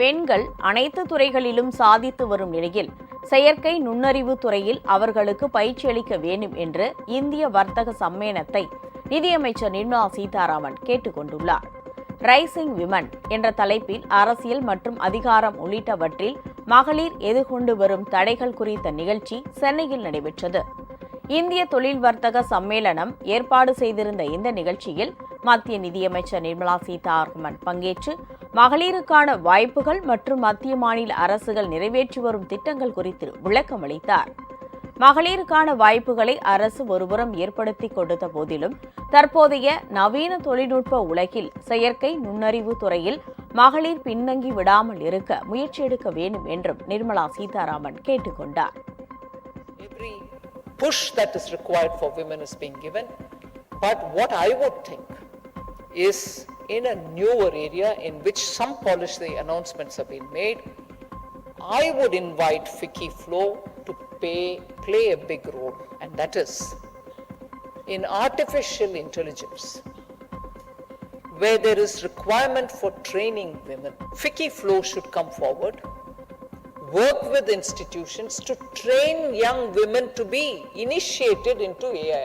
பெண்கள் அனைத்து துறைகளிலும் சாதித்து வரும் நிலையில் செயற்கை நுண்ணறிவு துறையில் அவர்களுக்கு பயிற்சி அளிக்க வேண்டும் என்று இந்திய வர்த்தக சம்மேளனத்தை நிதியமைச்சர் நிர்மலா சீதாராமன் கேட்டுக்கொண்டுள்ளார். ரைசிங் விமன் என்ற தலைப்பில் அரசியல் மற்றும் அதிகாரம் உள்ளிட்டவற்றில் மகளிர் எதிர்கொண்டு வரும் தடைகள் குறித்த நிகழ்ச்சி சென்னையில் நடைபெற்றது. இந்திய தொழில் வர்த்தக சம்மேளனம் ஏற்பாடு செய்திருந்த இந்த நிகழ்ச்சியில் மத்திய நிதியமைச்சர் நிர்மலா சீதாராமன் பங்கேற்று மகளிருக்கான வாய்ப்புகள் மற்றும் மத்திய மாநில அரசுகள் நிறைவேற்றி வரும் திட்டங்கள் குறித்து விளக்கம் அளித்தார் மகளிருக்கான வாய்ப்புகளை அரசு ஒருபுறம் ஏற்படுத்தி கொடுத்த போதிலும் தற்போதைய நவீன தொழில்நுட்ப உலகில் செயற்கை நுண்ணறிவு துறையில் மகளிர் பின்தங்கி விடாமல் இருக்க முயற்சி எடுக்க வேண்டும் என்றும் நிர்மலா சீதாராமன் கேட்டுக்கொண்டார் Every push that is required for women is being given. But what I would think is in a newer area in which some policy announcements have been made, I would invite Vicky Flo to pay, play a big role, and that is in artificial intelligence, where there is requirement for training women. Vicky Flo should come forward work with institutions to train young women to be initiated into AI.